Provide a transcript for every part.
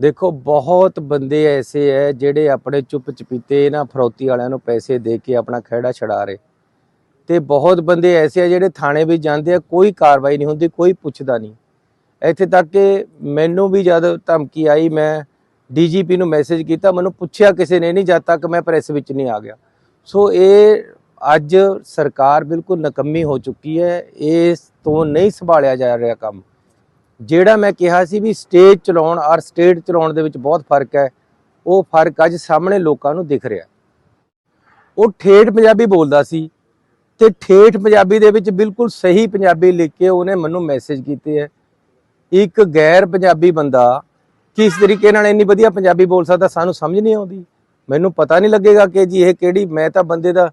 ਦੇਖੋ, ਬਹੁਤ ਬੰਦੇ ਐਸੇ ਹੈ ਜਿਹੜੇ ਆਪਣੇ ਚੁੱਪ ਚਪੀਤੇ ਇਹਨਾਂ ਫਰੌਤੀ ਵਾਲਿਆਂ ਨੂੰ ਪੈਸੇ ਦੇ ਕੇ ਆਪਣਾ ਖਹਿੜਾ ਛਡਾ ਰਹੇ। ਤੇ ਬਹੁਤ ਬੰਦੇ ਐਸੇ ਆ ਜਿਹੜੇ ਥਾਣੇ ਵਿੱਚ ਜਾਂਦੇ ਆ, ਕੋਈ ਕਾਰਵਾਈ ਨਹੀਂ ਹੁੰਦੀ, ਕੋਈ ਪੁੱਛਦਾ ਨਹੀਂ। ਇੱਥੇ ਤੱਕ ਕਿ ਮੈਨੂੰ ਵੀ ਜਦ ਧਮਕੀ ਆਈ, ਮੈਂ ਡੀਜੀਪੀ ਨੂੰ ਮੈਸੇਜ ਕੀਤਾ, ਮੈਨੂੰ ਪੁੱਛਿਆ ਕਿਸੇ ਨੇ ਨਹੀਂ, ਜਦ ਤੱਕ ਮੈਂ ਪ੍ਰੈਸ ਵਿੱਚ ਨਹੀਂ ਆ ਗਿਆ। ਸੋ ਇਹ ਅੱਜ ਸਰਕਾਰ ਬਿਲਕੁਲ ਨਕੰਮੀ ਹੋ ਚੁੱਕੀ ਹੈ ਇਸ ਤੋਂ ਨਹੀਂ ਸੰਭਾਲਿਆ ਜਾ ਰਿਹਾ ਕੰਮ। ਜਿਹੜਾ ਮੈਂ ਕਿਹਾ ਸੀ ਵੀ ਸਟੇਜ ਚਲਾਉਣ ਔਰ ਸਟੇਟ ਚਲਾਉਣ ਦੇ ਵਿੱਚ ਬਹੁਤ ਫ਼ਰਕ ਹੈ, ਉਹ ਫ਼ਰਕ ਅੱਜ ਸਾਹਮਣੇ ਲੋਕਾਂ ਨੂੰ ਦਿਖ ਰਿਹਾ। ਉਹ ਠੇਠ ਪੰਜਾਬੀ ਬੋਲਦਾ ਸੀ ਤੇ ਠੇਠ ਪੰਜਾਬੀ ਦੇ ਵਿੱਚ ਬਿਲਕੁਲ ਸਹੀ ਪੰਜਾਬੀ ਲਿਖ ਕੇ ਉਹਨੇ ਮੈਨੂੰ ਮੈਸੇਜ ਕੀਤੇ ਹੈ। ਇੱਕ ਗੈਰ ਪੰਜਾਬੀ ਬੰਦਾ ਕਿਸ ਤਰੀਕੇ ਨਾਲ ਇੰਨੀ ਵਧੀਆ ਪੰਜਾਬੀ ਬੋਲ ਸਕਦਾ ਸਾਨੂੰ ਸਮਝ ਨਹੀਂ ਆਉਂਦੀ। ਮੈਨੂੰ ਪਤਾ ਨਹੀਂ ਲੱਗੇਗਾ ਕਿ ਜੀ ਇਹ ਕਿਹੜੀ, ਮੈਂ ਤਾਂ ਬੰਦੇ ਦਾ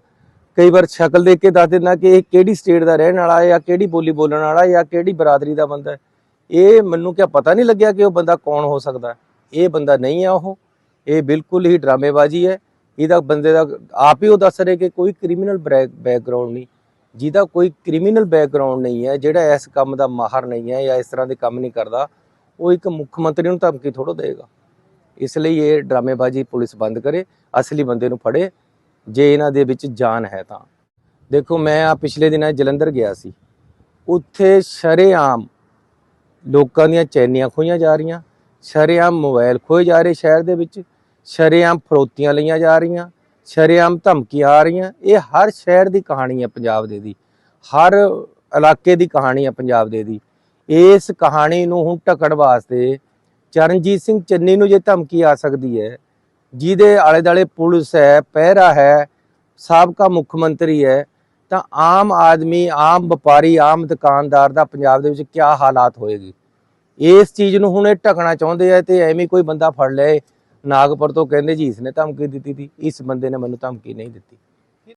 ਕਈ ਵਾਰ ਸ਼ਕਲ ਦੇਖ ਕੇ ਦੱਸ ਦਿੰਦਾ ਕਿ ਇਹ ਕਿਹੜੀ ਸਟੇਟ ਦਾ ਰਹਿਣ ਵਾਲਾ ਹੈ ਜਾਂ ਕਿਹੜੀ ਬੋਲੀ ਬੋਲਣ ਵਾਲਾ ਹੈ ਜਾਂ ਕਿਹੜੀ ਬਰਾਦਰੀ ਦਾ ਬੰਦਾ ਹੈ। ਇਹ ਮੈਨੂੰ ਕਿਆ ਪਤਾ ਨਹੀਂ ਲੱਗਿਆ ਕਿ ਉਹ ਬੰਦਾ ਕੌਣ ਹੋ ਸਕਦਾ? ਇਹ ਬੰਦਾ ਨਹੀਂ ਹੈ ਉਹ। ਇਹ ਬਿਲਕੁਲ ਹੀ ਡਰਾਮੇਬਾਜ਼ੀ ਹੈ। ਇਹਦਾ ਬੰਦੇ ਦਾ ਆਪ ਹੀ ਉਹ ਦੱਸ ਰਹੇ ਕਿ ਕੋਈ ਕ੍ਰਿਮੀਨਲ ਬੈਕਗ੍ਰਾਉਂਡ ਨਹੀਂ। ਜਿਹਦਾ ਕੋਈ ਕ੍ਰਿਮੀਨਲ ਬੈਕਗ੍ਰਾਉਂਡ ਨਹੀਂ ਹੈ, ਜਿਹੜਾ ਇਸ ਕੰਮ ਦਾ ਮਾਹਰ ਨਹੀਂ ਹੈ ਜਾਂ ਇਸ ਤਰ੍ਹਾਂ ਦੇ ਕੰਮ ਨਹੀਂ ਕਰਦਾ, ਉਹ ਇੱਕ ਮੁੱਖ ਮੰਤਰੀ ਨੂੰ ਧਮਕੀ ਥੋੜੋ ਦੇਗਾ ਇਸ ਲਈ ਇਹ ਡਰਾਮੇਬਾਜ਼ੀ ਪੁਲਿਸ ਬੰਦ ਕਰੇ, ਅਸਲੀ ਬੰਦੇ ਨੂੰ ਫੜੇ, ਜੇ ਇਹਨਾਂ ਦੇ ਵਿੱਚ ਜਾਨ ਹੈ ਤਾਂ। ਦੇਖੋ, ਮੈਂ ਆ ਪਿਛਲੇ ਦਿਨਾਂ ਜਲੰਧਰ ਗਿਆ ਸੀ। ਉੱਥੇ ਸ਼ਰੇਆਮ ਲੋਕਾਂ ਦੀਆਂ ਚੈਨੀਆਂ ਖੋਈਆਂ ਜਾ ਰਹੀਆਂ, ਸ਼ਰੇਆਮ ਮੋਬਾਈਲ ਖੋਏ ਜਾ ਰਹੇ ਸ਼ਹਿਰ ਦੇ ਵਿੱਚ, ਸ਼ਰੇਆਮ ਫਰੋਤੀਆਂ ਲਈਆਂ ਜਾ ਰਹੀਆਂ, ਸ਼ਰੇਆਮ ਧਮਕੀਆਂ ਆ ਰਹੀਆਂ, ਇਹ ਹਰ ਸ਼ਹਿਰ ਦੀ ਕਹਾਣੀ ਹੈ ਪੰਜਾਬ ਦੇ ਦੀ, ਹਰ ਇਲਾਕੇ ਦੀ ਕਹਾਣੀ ਹੈ ਪੰਜਾਬ ਦੇ ਦੀ। ਇਸ ਕਹਾਣੀ ਨੂੰ ਹੁਣ ਢਕਣ ਵਾਸਤੇ ਚਰਨਜੀਤ ਸਿੰਘ ਚੰਨੀ ਨੂੰ ਜੇ ਧਮਕੀ ਆ ਸਕਦੀ ਹੈ, ਜਿਹਦੇ ਆਲੇ ਦਾਲੇ ਪੁਲਿਸ ਹੈ, ਪਹਿਰਾ ਹੈ, ਸਾਬਕਾ ਮੁੱਖ ਮੰਤਰੀ ਹੈ ਤਾਂ ਆਮ ਆਦਮੀ, ਆਮ ਵਪਾਰੀ, ਆਮ ਦੁਕਾਨਦਾਰ ਦਾ ਪੰਜਾਬ ਦੇ ਵਿੱਚ ਕੀ ਹਾਲਾਤ ਹੋਏਗੀ? ਇਸ ਚੀਜ਼ ਨੂੰ ਹੁਣ ਇਹ ਢਕਣਾ ਚਾਹੁੰਦੇ ਆ ਤੇ ਐਵੇਂ ਕੋਈ ਬੰਦਾ ਫੜ ਲਏ, ਨਾਗਪੁਰ ਤੋਂ ਕਹਿੰਦੇ ਜੀ ਇਸਨੇ ਧਮਕੀ ਦਿੱਤੀ ਸੀ, ਇਸ ਬੰਦੇ ਨੇ ਮੈਨੂੰ ਧਮਕੀ ਨਹੀਂ ਦਿੱਤੀ।